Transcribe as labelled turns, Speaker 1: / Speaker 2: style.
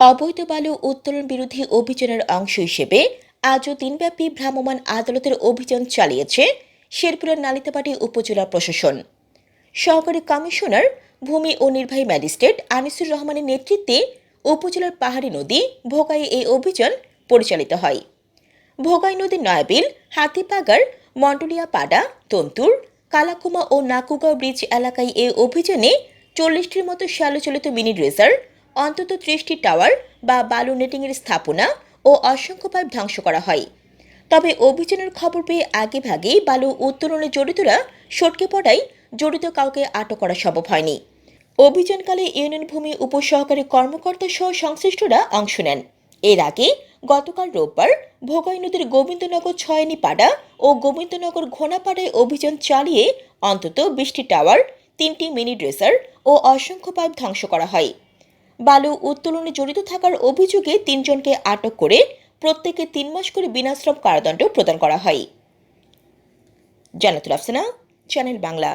Speaker 1: অবৈধ বালু উত্তোলন বিরোধী অভিযানের অংশ হিসেবে আজও দিনব্যাপী ভ্রাম্যমাণ আদালতের অভিযান চালিয়েছে শেরপুরের নালিতাবাড়ি উপজেলা প্রশাসন। সহকারী কমিশনার, ভূমি ও নির্বাহী ম্যাজিস্ট্রেট আনিসুর রহমানের নেতৃত্বে উপজেলার পাহাড়ি নদী ভোগাইয়ে এই অভিযান পরিচালিত হয়। ভোগাই নদীর নয়াবিল হাতিপাগার মন্ডলিয়া পাড়া তন্তুর, কালাকুমা ও নাকুগাঁও ব্রিজ এলাকায় এই অভিযানে চল্লিশটির মতো শ্যালোচলিত মিনি ড্রেজার অন্তত ত্রিশটি টাওয়ার বা বালু নেটিংয়ের স্থাপনা ও অসংখ্য পাইপ ধ্বংস করা হয়। তবে অভিযানের খবর পেয়ে আগে ভাগেই বালু উত্তোলনে জড়িতরা সটকে পড়ায় জড়িত কাউকে আটক করা সম্ভব হয়নি। অভিযানকালে ইউনিয়ন ভূমি উপসহকারী কর্মকর্তা সহ সংশ্লিষ্টরা অংশ নেন। এর আগে গতকাল রোববার ভোগাই নদীর গোবিন্দনগর ছয়নি পাড়া ও গোবিন্দনগর ঘোনাপাড়ায় অভিযান চালিয়ে অন্তত বিশটি টাওয়ার, তিনটি মিনি ড্রেসার ও অসংখ্য পাইপ ধ্বংস করা হয়। বালু উত্তোলনে জড়িত থাকার অভিযোগে তিনজনকে আটক করে প্রত্যেকে তিন মাস করে বিনাশ্রম কারাদণ্ড প্রদান করা হয়। জানাতুল আফসানা, চ্যানেল বাংলা।